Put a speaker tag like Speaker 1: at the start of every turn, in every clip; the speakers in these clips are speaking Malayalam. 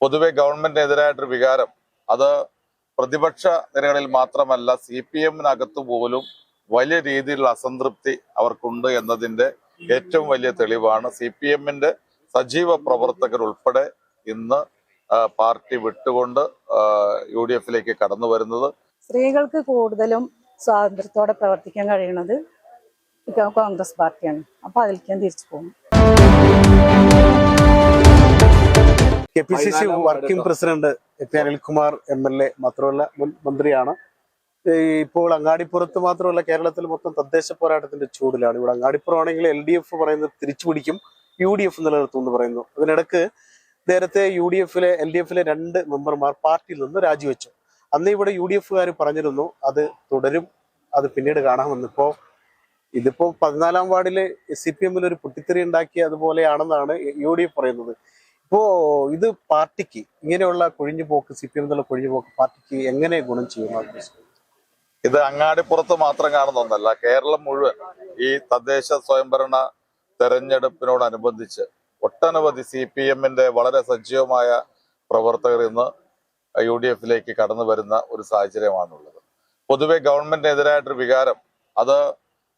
Speaker 1: പൊതുവെ ഗവൺമെന്റിനെതിരായിട്ടൊരു വികാരം. അത് പ്രതിപക്ഷ നിരകളിൽ മാത്രമല്ല സി പി എമ്മിനകത്ത് പോലും വലിയ രീതിയിലുള്ള അസംതൃപ്തി അവർക്കുണ്ട് എന്നതിന്റെ ഏറ്റവും വലിയ തെളിവാണ്. സി പി എമ്മിന്റെ സജീവ പ്രവർത്തകർ ഉൾപ്പെടെ ഇന്ന് പാർട്ടി വിട്ടുകൊണ്ട് യു ഡി എഫിലേക്ക് കടന്നു വരുന്നത്.
Speaker 2: സ്ത്രീകൾക്ക് കൂടുതലും സ്വാതന്ത്ര്യത്തോടെ പ്രവർത്തിക്കാൻ കഴിയുന്നത് കോൺഗ്രസ് പാർട്ടിയാണ്. അപ്പൊ അതിലേക്ക് ഞാൻ തിരിച്ചു പോകും.
Speaker 3: K P C C working president A P Anilkumar M L A മാത്രമല്ല മുൻ മന്ത്രിയാണ്. ഇപ്പോൾ അങ്ങാടിപ്പുറത്ത് മാത്രമല്ല കേരളത്തിൽ മൊത്തം തദ്ദേശ പോരാട്ടത്തിന്റെ ചൂടിലാണ്. ഇവിടെ അങ്ങാടിപ്പുറമാണെങ്കിൽ എൽ ഡി എഫ് പറയുന്നത് തിരിച്ചു പിടിക്കും യു ഡി എഫ് നിലനിർത്തും എന്ന് പറയുന്നു. അതിനിടക്ക് നേരത്തെ യു ഡി എഫിലെ എൽ ഡി എഫിലെ രണ്ട് മെമ്പർമാർ പാർട്ടിയിൽ നിന്ന് രാജിവെച്ചു. അന്ന് ഇവിടെ യു ഡി എഫുകാർ പറഞ്ഞിരുന്നു അത് തുടരും അത് പിന്നീട് കാണാമെന്ന്. ഇപ്പോ ഇതിപ്പോ പതിനാലാം വാർഡിലെ സി പി എമ്മിൽ ഒരു പൊട്ടിത്തെറി ഉണ്ടാക്കി അതുപോലെയാണെന്നാണ് യു ഡി എഫ് പറയുന്നത്. ഇപ്പോ ഇത് പാർട്ടിക്ക് ഇങ്ങനെയുള്ള കൊഴിഞ്ഞുപോക്ക് സി പി എം എന്നുള്ള കൊഴിഞ്ഞു കൊഴിഞ്ഞുപോക്ക് പാർട്ടിക്ക് എങ്ങനെ ഗുണം ചെയ്യും
Speaker 1: ഇത് അങ്ങാടിപ്പുറത്ത് മാത്രം കാണുന്ന ഒന്നല്ല കേരളം മുഴുവൻ ഈ തദ്ദേശ സ്വയംഭരണ തെരഞ്ഞെടുപ്പിനോടനുബന്ധിച്ച് ഒട്ടനവധി സി പി എമ്മിന്റെ വളരെ സജീവമായ പ്രവർത്തകർ ഇന്ന് യു ഡി എഫിലേക്ക് കടന്നു വരുന്ന ഒരു സാഹചര്യമാണുള്ളത്. പൊതുവെ ഗവൺമെന്റിനെതിരായിട്ടൊരു വികാരം അത്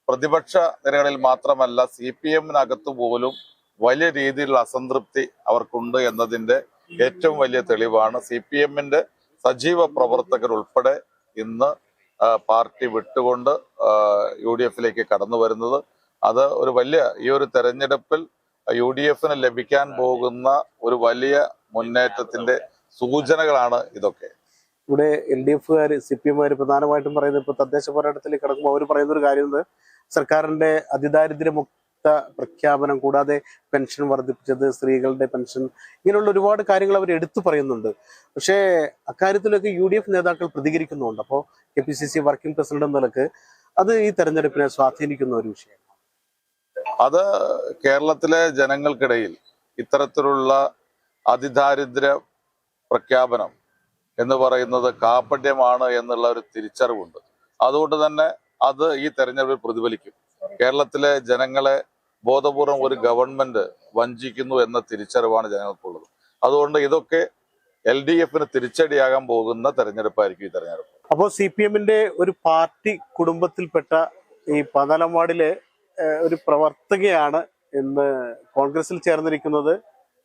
Speaker 1: പ്രതിപക്ഷ നിരകളിൽ മാത്രമല്ല സി പി എമ്മിനകത്ത് പോലും വലിയ രീതിയിലുള്ള അസംതൃപ്തി അവർക്കുണ്ട് എന്നതിന്റെ ഏറ്റവും വലിയ തെളിവാണ് സി പി എമ്മിന്റെ സജീവ പ്രവർത്തകർ ഉൾപ്പെടെ ഇന്ന് പാർട്ടി വിട്ടുകൊണ്ട് യു ഡി എഫിലേക്ക് കടന്നു വരുന്നത്. അത് ഒരു വലിയ ഈ ഒരു തെരഞ്ഞെടുപ്പിൽ യു ഡി എഫിന് ലഭിക്കാൻ പോകുന്ന ഒരു വലിയ മുന്നേറ്റത്തിന്റെ സൂചനകളാണ് ഇതൊക്കെ.
Speaker 3: ഇവിടെ എൽ ഡി എഫുകാർ സി പി എമ്മുകാർ പ്രധാനമായിട്ടും പറയുന്നത് ഇപ്പൊ തദ്ദേശ പോരാട്ടത്തിലേക്ക് കിടക്കുമ്പോൾ അവർ പറയുന്ന ഒരു കാര്യം സർക്കാരിന്റെ അതിദാരിദ്ര്യമുക്ത പ്രഖ്യാപനം കൂടാതെ പെൻഷൻ വർദ്ധിപ്പിച്ചത് സ്ത്രീകളുടെ പെൻഷൻ ഇങ്ങനെയുള്ള ഒരുപാട് കാര്യങ്ങൾ അവർ എടുത്തു പറയുന്നുണ്ട്. പക്ഷേ അക്കാര്യത്തിലൊക്കെ യു ഡി എഫ് നേതാക്കൾ പ്രതികരിക്കുന്നുണ്ട്. അപ്പോൾ K P C C working president നിലയ്ക്ക് അത് ഈ തെരഞ്ഞെടുപ്പിനെ സ്വാധീനിക്കുന്ന ഒരു വിഷയം.
Speaker 1: അത് കേരളത്തിലെ ജനങ്ങൾക്കിടയിൽ ഇത്തരത്തിലുള്ള അതിദാരിദ്ര്യ പ്രഖ്യാപനം എന്ന് പറയുന്നത് കാപ്പട്യമാണ് എന്നുള്ള ഒരു തിരിച്ചറിവുണ്ട്. അതുകൊണ്ട് തന്നെ അത് ഈ തെരഞ്ഞെടുപ്പിൽ പ്രതിഫലിക്കും. കേരളത്തിലെ ജനങ്ങളെ ബോധപൂർവം ഒരു ഗവൺമെന്റ് വഞ്ചിക്കുന്നു എന്ന തിരിച്ചറിവാണ് ജനങ്ങൾക്കുള്ളത്. അതുകൊണ്ട് ഇതൊക്കെ എൽ ഡി എഫിന് തിരിച്ചടിയാകാൻ പോകുന്ന തെരഞ്ഞെടുപ്പായിരിക്കും ഈ തെരഞ്ഞെടുപ്പ്.
Speaker 3: അപ്പോൾ സി പി എമ്മിന്റെ ഒരു പാർട്ടി കുടുംബത്തിൽപ്പെട്ട ഈ പതിനാലാം ഒരു പ്രവർത്തകയാണ് ഇന്ന് കോൺഗ്രസിൽ ചേർന്നിരിക്കുന്നത്.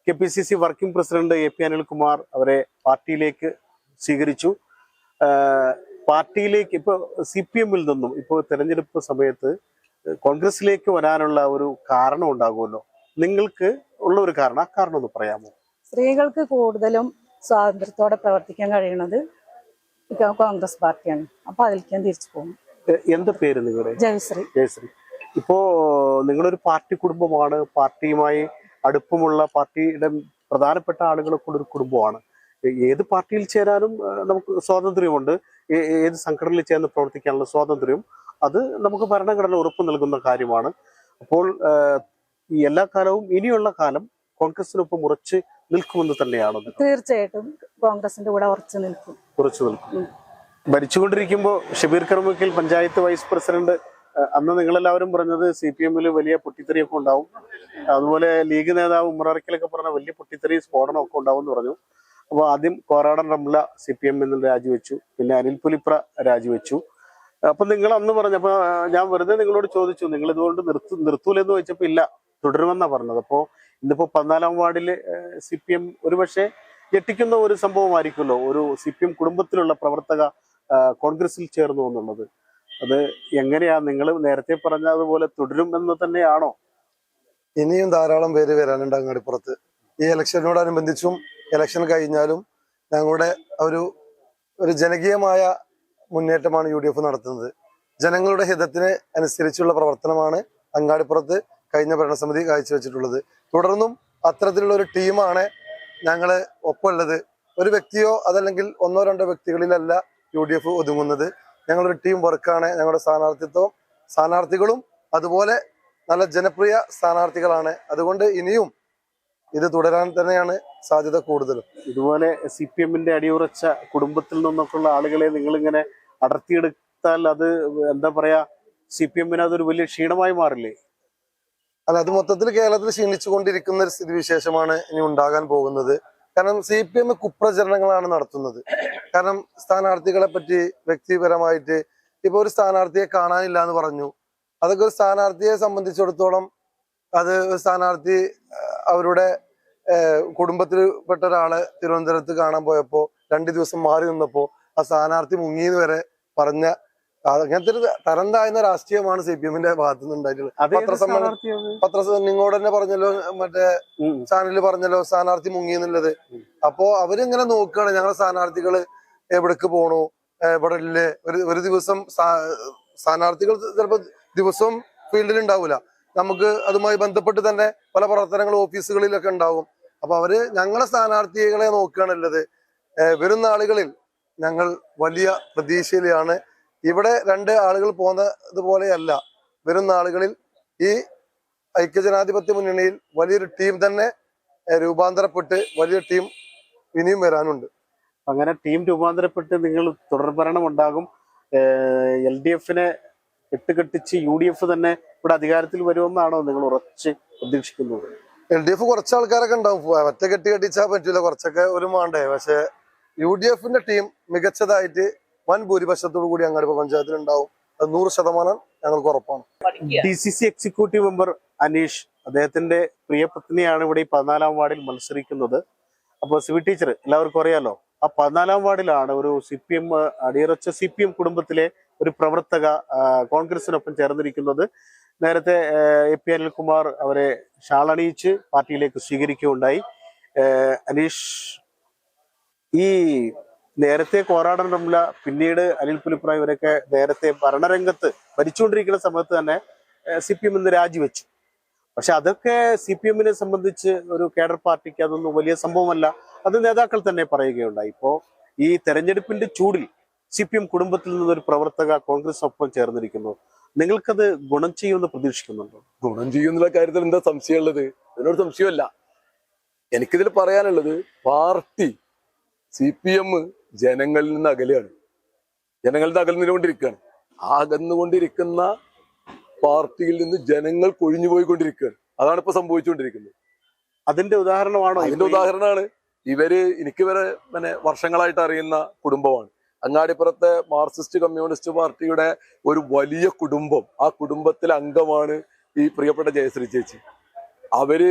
Speaker 3: K P C C working president A P Anilkumar അവരെ പാർട്ടിയിലേക്ക് സ്വീകരിച്ചു. പാർട്ടിയിലേക്ക് ഇപ്പോൾ സി പി എമ്മിൽ നിന്നും ഇപ്പോൾ തെരഞ്ഞെടുപ്പ് സമയത്ത് കോൺഗ്രസിലേക്ക് വരാനുള്ള ഒരു കാരണം ഉണ്ടാകുമല്ലോ. നിങ്ങൾക്ക് ഉള്ള ഒരു കാരണം ആ കാരണം ഒന്ന് പറയാമോ?
Speaker 2: സ്ത്രീകൾക്ക് കൂടുതലും സ്വാതന്ത്ര്യത്തോടെ പ്രവർത്തിക്കാൻ കഴിയുന്നത് കോൺഗ്രസ് പാർട്ടിയാണ്. അപ്പൊ അതിലേക്ക് ഞാൻ തിരിച്ചു പോകും
Speaker 3: എന്താ പേര് നിങ്ങളുടെ?
Speaker 2: ജയശ്രീ.
Speaker 3: ജയശ്രീ. ഇപ്പോ നിങ്ങളൊരു പാർട്ടി കുടുംബമാണ് പാർട്ടിയുമായി അടുപ്പമുള്ള പാർട്ടിയുടെ പ്രധാനപ്പെട്ട ആളുകളൊക്കെ ഉള്ള ഒരു കുടുംബമാണ്. ഏത് പാർട്ടിയിൽ ചേരാനും നമുക്ക് സ്വാതന്ത്ര്യമുണ്ട്. ഏത് സംഘടനയിൽ ചേർന്ന് പ്രവർത്തിക്കാനുള്ള സ്വാതന്ത്ര്യം അത് നമുക്ക് ഭരണഘടന ഉറപ്പ് നൽകുന്ന കാര്യമാണ്. അപ്പോൾ ഈ എല്ലാ കാലവും ഇനിയുള്ള കാലം കോൺഗ്രസിനൊപ്പം ഉറച്ച് നിൽക്കുമെന്ന് തന്നെയാണ്
Speaker 2: തീർച്ചയായിട്ടും കോൺഗ്രസിന്റെ കൂടെ ഉറച്ചു നിൽക്കും.
Speaker 3: ഉറച്ചു നിൽക്കും. ഭരിച്ചുകൊണ്ടിരിക്കുമ്പോൾ ഷബീർ കർമ്മക്കിൽ പഞ്ചായത്ത് വൈസ് പ്രസിഡന്റ് അന്ന് നിങ്ങളെല്ലാവരും പറഞ്ഞത് സി പി എമ്മിൽ വലിയ പൊട്ടിത്തെറിയൊക്കെ ഉണ്ടാവും. അതുപോലെ ലീഗ് നേതാവ് ഉമ്മറക്കിലൊക്കെ പറഞ്ഞ വലിയ പൊട്ടിത്തെറി സ്ഫോടനമൊക്കെ ഉണ്ടാവും എന്ന് പറഞ്ഞു. അപ്പോൾ ആദ്യം കോറാടൻ റംല സി പി എമ്മിൽ നിന്ന് രാജിവെച്ചു. പിന്നെ അനിൽ പുലിപ്ര രാജിവെച്ചു. അപ്പൊ നിങ്ങൾ അന്ന് പറഞ്ഞപ്പോ ഞാൻ വെറുതെ നിങ്ങളോട് ചോദിച്ചു നിങ്ങൾ ഇതുകൊണ്ട് നിർത്തു നിർത്തൂലെന്ന് ചോദിച്ചപ്പോ ഇല്ല തുടരുമെന്നാ പറഞ്ഞത്. അപ്പോ ഇന്നിപ്പോ പതിനാലാം വാർഡിൽ സി പി എം ഒരുപക്ഷെ ഞെട്ടിക്കുന്ന ഒരു സംഭവമായിരിക്കുമല്ലോ ഒരു സി പി എം കുടുംബത്തിലുള്ള പ്രവർത്തക കോൺഗ്രസിൽ ചേർന്നു എന്നുള്ളത്. അത് എങ്ങനെയാ നിങ്ങൾ നേരത്തെ പറഞ്ഞതുപോലെ തുടരും എന്ന് തന്നെയാണോ?
Speaker 4: ഇനിയും ധാരാളം പേര് വരാനുണ്ട് അങ്ങാടിപ്പുറത്ത് ഈ ഇലക്ഷനോടനുബന്ധിച്ചും ഇലക്ഷൻ കഴിഞ്ഞാലും ഞങ്ങളുടെ ഒരു ഒരു ജനകീയമായ മുന്നേറ്റമാണ് യു ഡി എഫ് നടത്തുന്നത്. ജനങ്ങളുടെ ഹിതത്തിന് അനുസരിച്ചുള്ള പ്രവർത്തനമാണ് അങ്ങാടിപ്പുറത്ത് കഴിഞ്ഞ ഭരണസമിതി കാഴ്ചവെച്ചിട്ടുള്ളത്. തുടർന്നും അത്തരത്തിലുള്ള ഒരു ടീമാണ് ഞങ്ങൾ ഒപ്പമുള്ളത്. ഒരു വ്യക്തിയോ അതല്ലെങ്കിൽ ഒന്നോ രണ്ടോ വ്യക്തികളിലല്ല യു ഡി എഫ് ഒതുങ്ങുന്നത്. ഞങ്ങളൊരു ടീം വർക്കാണ്. ഞങ്ങളുടെ സ്ഥാനാർത്ഥിത്വം സ്ഥാനാർത്ഥികളും അതുപോലെ നല്ല ജനപ്രിയ സ്ഥാനാർത്ഥികളാണ്. അതുകൊണ്ട് ഇനിയും ഇത് തുടരാൻ തന്നെയാണ് സാധ്യത കൂടുതലും.
Speaker 3: ഇതുപോലെ സി പി എമ്മിന്റെ അടിയുറച്ച കുടുംബത്തിൽ നിന്നൊക്കെയുള്ള ആളുകളെ നിങ്ങളിങ്ങനെ അടർത്തിയെടുത്താൽ അത് എന്താ പറയാ സി പി എമ്മിന് അതൊരു വലിയ ക്ഷീണമായി മാറില്ലേ?
Speaker 4: അല്ല അത് മൊത്തത്തിൽ കേരളത്തിൽ ക്ഷീണിച്ചുകൊണ്ടിരിക്കുന്ന ഒരു സ്ഥിതിവിശേഷമാണ് ഇനി ഉണ്ടാകാൻ പോകുന്നത്. കാരണം സി പി എം കുപ്രചരണങ്ങളാണ് നടത്തുന്നത്. കാരണം സ്ഥാനാർത്ഥികളെ പറ്റി വ്യക്തിപരമായിട്ട് ഇപ്പൊ ഒരു സ്ഥാനാർത്ഥിയെ കാണാനില്ല എന്ന് പറഞ്ഞു. അതൊക്കെ ഒരു സ്ഥാനാർത്ഥിയെ സംബന്ധിച്ചിടത്തോളം അത് സ്ഥാനാർത്ഥി അവരുടെ കുടുംബത്തിൽ പെട്ട ഒരാളെ തിരുവനന്തപുരത്ത് കാണാൻ പോയപ്പോ രണ്ടു ദിവസം മാറി നിന്നപ്പോ ആ സ്ഥാനാർത്ഥി മുങ്ങിയത് വരെ പറഞ്ഞ അങ്ങനത്തെ ഒരു തരം താഴ്ന്ന രാഷ്ട്രീയമാണ് സി പി എമ്മിന്റെ ഭാഗത്തു നിന്ന് ഉണ്ടായിട്ടുള്ളത് പത്രസമ്മേളനം- പത്ര നിങ്ങളോട് തന്നെ പറഞ്ഞല്ലോ മറ്റേ. ചാനലിൽ പറഞ്ഞല്ലോ സ്ഥാനാർത്ഥി മുങ്ങി എന്നുള്ളത്. അപ്പോ അവരിങ്ങനെ നോക്കുകയാണ് ഞങ്ങളെ സ്ഥാനാർത്ഥികൾ എവിടേക്ക് പോണു ഇവിടെ ഇല്ലേ? ഒരു ഒരു ദിവസം സ്ഥാ- സ്ഥാനാർത്ഥികൾ ചിലപ്പോ ദിവസവും ഫീൽഡിൽ ഉണ്ടാവില്ല നമുക്ക് അതുമായി ബന്ധപ്പെട്ട് തന്നെ പല പ്രവർത്തനങ്ങൾ ഓഫീസുകളിലൊക്കെ ഉണ്ടാവും. അപ്പൊ അവർ ഞങ്ങളെ സ്ഥാനാർത്ഥികളെ നോക്കുകയാണുള്ളത്. വരുന്ന വരും നാളുകളിൽ ഞങ്ങൾ വലിയ പ്രതീക്ഷയിലാണ്. ഇവിടെ രണ്ട് ആളുകൾ പോകുന്നത് പോലെയല്ല. വരുന്ന ആളുകളിൽ ഈ ഐക്യജനാധിപത്യ മുന്നണിയിൽ വലിയൊരു ടീം തന്നെ രൂപാന്തരപ്പെട്ട് വലിയ ടീം ഇനിയും വരാനുണ്ട്.
Speaker 3: അങ്ങനെ ടീം രൂപാന്തരപ്പെട്ട് നിങ്ങൾ തുടർഭരണം ഉണ്ടാകും എൽ ഡി എഫിനെ കെട്ടുകെട്ടിച്ച് യു ഡി എഫ് തന്നെ ഇവിടെ അധികാരത്തിൽ വരുമെന്നാണോ നിങ്ങൾ ഉറച്ച് പ്രതീക്ഷിക്കുന്നത്?
Speaker 4: എൽ ഡി എഫ് കുറച്ച് ആൾക്കാരൊക്കെ ഉണ്ടാവും. ഒറ്റ കെട്ടി കെട്ടിച്ചാൽ പറ്റൂല. കുറച്ചൊക്കെ ഒരു മാണ്ടേ. പക്ഷെ യു ഡി എഫിന്റെ ടീം മികച്ചതായിട്ട് വൻ ഭൂരിപക്ഷത്തോടു കൂടി അങ്ങാടിപ്പോ പഞ്ചായത്തിൽ ഉണ്ടാവും അത് നൂറ് ശതമാനം ഞങ്ങൾക്ക് ഉറപ്പാണ്.
Speaker 3: D C C executive member Aneesh അദ്ദേഹത്തിന്റെ പ്രിയപത്നിയാണ് ഇവിടെ ഈ പതിനാലാം വാർഡിൽ മത്സരിക്കുന്നത്. അപ്പോൾ സിവി ടീച്ചർ എല്ലാവർക്കും അറിയാലോ? ആ പതിനാലാം വാർഡിലാണ് ഒരു സി പി എം അടിയറച്ച സി പി എം കുടുംബത്തിലെ ഒരു പ്രവർത്തക കോൺഗ്രസിനൊപ്പം ചേർന്നിരിക്കുന്നത്. നേരത്തെ എ പി അനിൽകുമാർ അവരെ ഷാളണിയിച്ച് പാർട്ടിയിലേക്ക് സ്വീകരിക്കുകയുണ്ടായി. അനീഷ് ഈ നേരത്തെ കോറാടൻ റംല പിന്നീട് അനിൽ പുലിപ്രായ് ഇവരൊക്കെ നേരത്തെ ഭരണരംഗത്ത് ഭരിച്ചുകൊണ്ടിരിക്കുന്ന സമയത്ത് തന്നെ സി പി എം ഇന്ന് രാജിവെച്ചു. പക്ഷെ അതൊക്കെ സി പി എമ്മിനെ സംബന്ധിച്ച് ഒരു കേഡർ പാർട്ടിക്ക് അതൊന്നും വലിയ സംഭവമല്ല. അത് നേതാക്കൾ തന്നെ പറയുകയുണ്ടായി. ഇപ്പോ ഈ തെരഞ്ഞെടുപ്പിന്റെ ചൂടിൽ സി പി എം കുടുംബത്തിൽ നിന്നൊരു പ്രവർത്തക കോൺഗ്രസ് ഒപ്പം ചേർന്നിരിക്കുന്നു. നിങ്ങൾക്കത് ഗുണം ചെയ്യുമെന്ന് പ്രതീക്ഷിക്കുന്നുണ്ടോ?
Speaker 5: ഗുണം ചെയ്യുന്നുള്ള കാര്യത്തിൽ എന്താ സംശയമുള്ളത്? ഇതിനോട് സംശയമല്ല. എനിക്കിതിൽ പറയാനുള്ളത് പാർട്ടി സി പി എം ജനങ്ങളിൽ നിന്ന് അകലെയാണ്. ജനങ്ങളിൽ നിന്ന് അകന്നുകൊണ്ടിരിക്കുകയാണ് ആ അകന്നുകൊണ്ടിരിക്കുന്ന പാർട്ടിയിൽ നിന്ന് ജനങ്ങൾ കൊഴിഞ്ഞു പോയിക്കൊണ്ടിരിക്കുകയാണ്. അതാണ് ഇപ്പൊ സംഭവിച്ചുകൊണ്ടിരിക്കുന്നത്.
Speaker 3: അതിന്റെ ഉദാഹരണമാണ്
Speaker 5: അതിന്റെ ഉദാഹരണമാണ് ഇവർ എനിക്ക് വരെ പിന്നെ വർഷങ്ങളായിട്ട് അറിയുന്ന കുടുംബമാണ്. അങ്ങാടിപ്പുറത്തെ മാർക്സിസ്റ്റ് കമ്മ്യൂണിസ്റ്റ് പാർട്ടിയുടെ ഒരു വലിയ കുടുംബം ആ കുടുംബത്തിലെ അംഗമാണ് ഈ പ്രിയപ്പെട്ട ജയശ്രീ ചേച്ചി. അവർ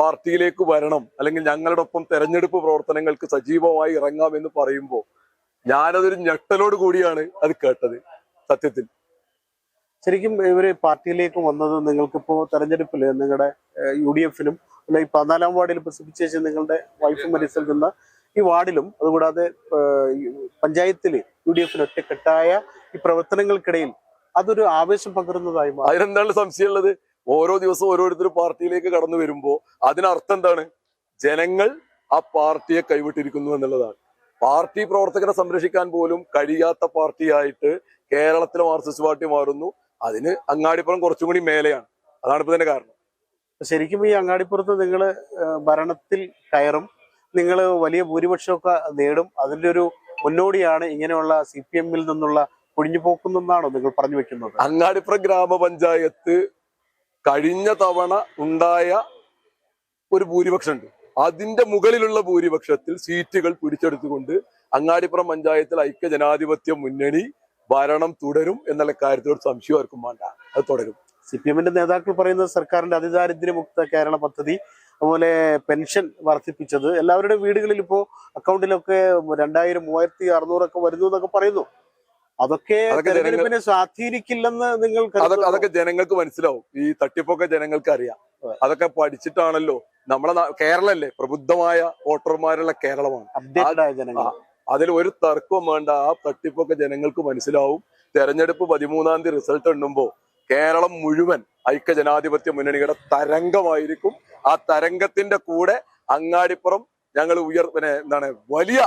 Speaker 5: പാർട്ടിയിലേക്ക് വരണം അല്ലെങ്കിൽ ഞങ്ങളുടെ ഒപ്പം തെരഞ്ഞെടുപ്പ് പ്രവർത്തനങ്ങൾക്ക് സജീവമായി ഇറങ്ങാം എന്ന് പറയുമ്പോൾ ഞാനതൊരു ഞെട്ടലോട് കൂടിയാണ് അത് കേട്ടത് സത്യത്തിൽ.
Speaker 3: ശരിക്കും ഇവർ പാർട്ടിയിലേക്ക് വന്നത് നിങ്ങൾക്കിപ്പോ തെരഞ്ഞെടുപ്പിൽ നിങ്ങളുടെ യു ഡി എഫിലും ഈ പതിനാലാം വാർഡിൽ ഇപ്പൊ നിങ്ങളുടെ വൈഫ് മത്സരിക്കുന്ന ഈ വാർഡിലും അതുകൂടാതെ പഞ്ചായത്തിൽ യു ഡി എഫിന് ഒറ്റക്കെട്ടായ ഈ പ്രവർത്തനങ്ങൾക്കിടയിൽ അതൊരു ആവേശം പകരുന്നതായി
Speaker 5: അതിനെന്താണ് സംശയമുള്ളത്? ഓരോ ദിവസവും ഓരോരുത്തർ പാർട്ടിയിലേക്ക് കടന്നു വരുമ്പോൾ അതിനർത്ഥം എന്താണ്? ജനങ്ങൾ ആ പാർട്ടിയെ കൈവിട്ടിരിക്കുന്നു എന്നുള്ളതാണ്. പാർട്ടി പ്രവർത്തകരെ സംരക്ഷിക്കാൻ പോലും കഴിയാത്ത പാർട്ടിയായിട്ട് കേരളത്തിലെ മാർക്സിസ്റ്റ് പാർട്ടി മാറുന്നു. അതിന് അങ്ങാടിപ്പുറം കുറച്ചും കൂടി മേലെയാണ്. അതാണ് ഇപ്പൊ തന്നെ കാരണം.
Speaker 3: ശരിക്കും ഈ അങ്ങാടിപ്പുറത്ത് നിങ്ങൾ ഭരണത്തിൽ കയറും. നിങ്ങൾ വലിയ ഭൂരിപക്ഷമൊക്കെ നേടും. അതിന്റെ ഒരു മുന്നോടിയാണ് ഇങ്ങനെയുള്ള സി പി എമ്മിൽ നിന്നുള്ള ഒഴിഞ്ഞു പോക്കുന്നെന്നാണോ നിങ്ങൾ പറഞ്ഞു വെക്കുന്നത്?
Speaker 5: അങ്ങാടിപ്പുറം ഗ്രാമപഞ്ചായത്ത് കഴിഞ്ഞ തവണ ഉണ്ടായ ഒരു ഭൂരിപക്ഷം ഉണ്ട് അതിന്റെ മുകളിലുള്ള ഭൂരിപക്ഷത്തിൽ സീറ്റുകൾ പിടിച്ചെടുത്തുകൊണ്ട് അങ്ങാടിപ്പുറം പഞ്ചായത്തിൽ ഐക്യ ജനാധിപത്യ മുന്നണി ഭരണം തുടരും എന്നുള്ള കാര്യത്തിലൊരു സംശയം ആർക്കും വേണ്ട. അത് തുടരും.
Speaker 3: സി പി എമ്മിന്റെ നേതാക്കൾ പറയുന്നത് സർക്കാരിന്റെ അതിദാരിദ്ര്യമുക്ത കേരള പദ്ധതി അതുപോലെ പെൻഷൻ വർദ്ധിപ്പിച്ചത്. എല്ലാവരുടെ വീടുകളിൽ ഇപ്പോ അക്കൗണ്ടിലൊക്കെ രണ്ടായിരം മൂവായിരത്തി അറുന്നൂറൊക്കെ വരുന്നു എന്നൊക്കെ പറയുന്നു. അതൊക്കെ തെരഞ്ഞെടുപ്പിനെ സ്വാധീനിക്കില്ലെന്ന് നിങ്ങൾ
Speaker 5: അതൊക്കെ അതൊക്കെ ജനങ്ങൾക്ക് മനസ്സിലാവും. ഈ തട്ടിപ്പൊക്കെ ജനങ്ങൾക്ക് അറിയാം അതൊക്കെ പഠിച്ചിട്ടാണല്ലോ നമ്മളെ കേരളല്ലേ പ്രബുദ്ധമായ വോട്ടർമാരുള്ള കേരളമാണ്. അതിൽ ഒരു തർക്കവും വേണ്ട. ആ തട്ടിപ്പൊക്കെ ജനങ്ങൾക്ക് മനസ്സിലാവും. തെരഞ്ഞെടുപ്പ് പതിമൂന്നാം തീയതി റിസൾട്ട് എണ്ണുമ്പോ കേരളം മുഴുവൻ ഐക്യ ജനാധിപത്യ മുന്നണിയുടെ തരംഗമായിരിക്കും. ആ തരംഗത്തിന്റെ കൂടെ അങ്ങാടിപ്പുറം ഞങ്ങൾ ഉയർ പിന്നെ എന്താണ് വലിയ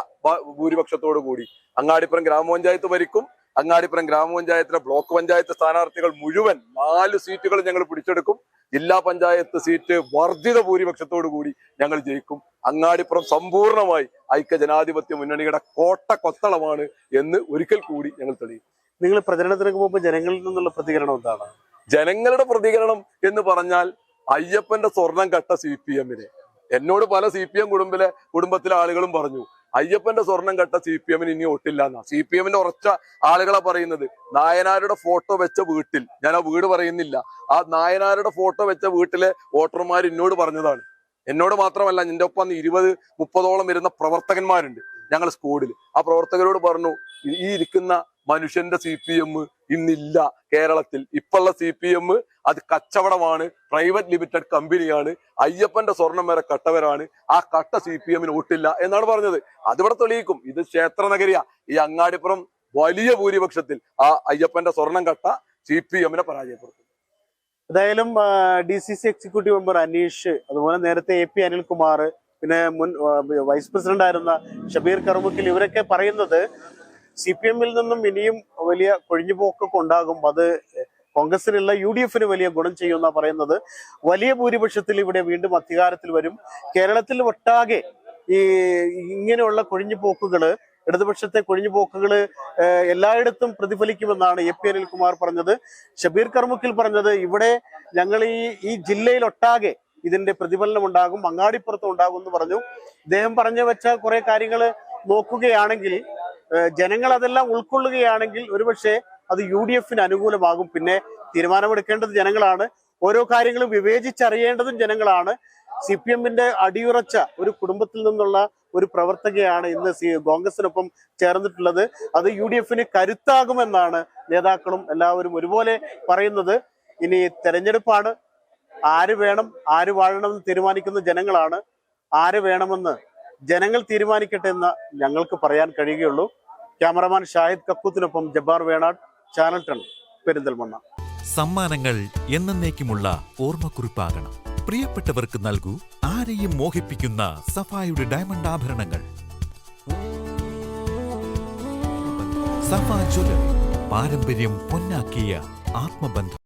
Speaker 5: ഭൂരിപക്ഷത്തോടു കൂടി അങ്ങാടിപ്പുറം ഗ്രാമപഞ്ചായത്ത് ഭരിക്കും. അങ്ങാടിപ്പുറം ഗ്രാമപഞ്ചായത്തിലെ ബ്ലോക്ക് പഞ്ചായത്ത് സ്ഥാനാർത്ഥികൾ മുഴുവൻ നാല് സീറ്റുകൾ ഞങ്ങൾ പിടിച്ചെടുക്കും. ജില്ലാ പഞ്ചായത്ത് സീറ്റ് വർദ്ധിത ഭൂരിപക്ഷത്തോടു കൂടി ഞങ്ങൾ ജയിക്കും. അങ്ങാടിപ്പുറം സമ്പൂർണമായി ഐക്യ ജനാധിപത്യ മുന്നണിയുടെ കോട്ട കൊത്തളമാണ് എന്ന് ഒരിക്കൽ കൂടി ഞങ്ങൾ തെളിയും
Speaker 3: നിങ്ങൾ പ്രചരണത്തിനൊക്കെ പോകുമ്പോൾ ജനങ്ങളിൽ നിന്നുള്ള പ്രതികരണം എന്താണ്?
Speaker 5: ജനങ്ങളുടെ പ്രതികരണം എന്ന് പറഞ്ഞാൽ അയ്യപ്പന്റെ സ്വർണം കട്ട സി പി എമ്മിനെ. എന്നോട് പല സി പി എം കുടുംബിലെ കുടുംബത്തിലെ ആളുകളും പറഞ്ഞു അയ്യപ്പന്റെ സ്വർണം കെട്ട സി പി എമ്മിന് ഇനി ഒട്ടില്ല എന്നാ സി പി എമ്മിന്റെ ഉറച്ച ആളുകളെ പറയുന്നത്. നായനാരുടെ ഫോട്ടോ വെച്ച വീട്ടിൽ. ഞാൻ ആ വീട് പറയുന്നില്ല. ആ നായനാരുടെ ഫോട്ടോ വെച്ച വീട്ടിലെ വോട്ടർമാർ എന്നോട് പറഞ്ഞതാണ്. എന്നോട് മാത്രമല്ല നിന്റെ ഒപ്പം ഇരുപത് മുപ്പതോളം വരുന്ന പ്രവർത്തകന്മാരുണ്ട് ഞങ്ങൾ സ്കൂളിൽ. ആ പ്രവർത്തകരോട് പറഞ്ഞു ഈ ഇരിക്കുന്ന മനുഷ്യന്റെ സി പി എം ഇന്നില്ല കേരളത്തിൽ. ഇപ്പുള്ള സി പി എം അത് കച്ചവടമാണ്. പ്രൈവറ്റ് ലിമിറ്റഡ് കമ്പനിയാണ്. അയ്യപ്പന്റെ സ്വർണം വരെ കട്ടവരാണ്. ആ കട്ട സി പി എമ്മിന് ഒട്ടില്ല എന്നാണ് പറഞ്ഞത്. അതിവിടെ തെളിയിക്കും. ഇത് ക്ഷേത്ര ഈ അങ്ങാടിപ്പുറം വലിയ ഭൂരിപക്ഷത്തിൽ ആ അയ്യപ്പന്റെ സ്വർണം കട്ട സി പി എമ്മിനെ പരാജയപ്പെടുത്തും.
Speaker 3: ഏതായാലും D C C executive member Aneesh അതുപോലെ നേരത്തെ എ പി അനിൽകുമാർ പിന്നെ മുൻ വൈസ് പ്രസിഡന്റ് ആയിരുന്ന ഷബീർ കറുമുക്കിൽ ഇവരൊക്കെ പറയുന്നത് സി പി എമ്മിൽ നിന്നും ഇനിയും വലിയ കൊഴിഞ്ഞുപോക്കൊക്കെ ഉണ്ടാകും. അത് കോൺഗ്രസിലുള്ള യു ഡി എഫിന് വലിയ ഗുണം ചെയ്യുമെന്നാ പറയുന്നത്. വലിയ ഭൂരിപക്ഷത്തിൽ ഇവിടെ വീണ്ടും അധികാരത്തിൽ വരും. കേരളത്തിൽ ഒട്ടാകെ ഈ ഇങ്ങനെയുള്ള കൊഴിഞ്ഞു പോക്കുകൾ ഇടതുപക്ഷത്തെ കൊഴിഞ്ഞുപോക്കുകൾ ഏഹ്, എല്ലായിടത്തും പ്രതിഫലിക്കുമെന്നാണ് എ പി അനിൽകുമാർ പറഞ്ഞത്. ഷബീർ കർമുക്കിൽ പറഞ്ഞത് ഇവിടെ ഞങ്ങൾ ഈ ഈ ജില്ലയിൽ ഒട്ടാകെ ഇതിന്റെ പ്രതിഫലനം ഉണ്ടാകും അങ്ങാടിപ്പുറത്തും ഉണ്ടാകും എന്ന് പറഞ്ഞു. അദ്ദേഹം പറഞ്ഞു വെച്ച കുറെ കാര്യങ്ങൾ നോക്കുകയാണെങ്കിൽ ജനങ്ങൾ അതെല്ലാം ഉൾക്കൊള്ളുകയാണെങ്കിൽ ഒരുപക്ഷെ അത് യു ഡി എഫിന് അനുകൂലമാകും. പിന്നെ തീരുമാനമെടുക്കേണ്ടത് ജനങ്ങളാണ്. ഓരോ കാര്യങ്ങളും വിവേചിച്ചറിയേണ്ടതും ജനങ്ങളാണ്. സി പി എമ്മിന്റെ അടിയുറച്ച ഒരു കുടുംബത്തിൽ നിന്നുള്ള ഒരു പ്രവർത്തകയാണ് ഇന്ന് കോൺഗ്രസിനൊപ്പം ചേർന്നിട്ടുള്ളത്. അത് യു ഡി എഫിന് കരുത്താകുമെന്നാണ് നേതാക്കളും എല്ലാവരും ഒരുപോലെ പറയുന്നത്. ഇനി തെരഞ്ഞെടുപ്പാണ്. ആര് വേണം ആര് വാഴണമെന്ന് തീരുമാനിക്കുന്ന ജനങ്ങളാണ്. ആര് വേണമെന്ന് ജനങ്ങൾ തീരുമാനിക്കട്ടെ എന്ന് ഞങ്ങൾക്ക് പറയാൻ കഴിയുകയുള്ളൂ. ക്യാമറമാൻ ഷാഹിദ് കക്കൂത്തിനൊപ്പം ജബ്ബാർ വേണാട്. ചാനൽ ടൺ പെരിന്തൽമണ്ണ.
Speaker 6: സമ്മാനങ്ങൾ എന്നേക്കുമുള്ള ഓർമ്മക്കുറിപ്പാകണം. പ്രിയപ്പെട്ടവർക്ക് നൽകൂ ആരെയും മോഹിപ്പിക്കുന്ന സഫായുടെ ഡയമണ്ട് ആഭരണങ്ങൾ. സഫ ജ്വല്ലറി പാരമ്പര്യം പൊന്നാക്കിയ ആത്മബന്ധം.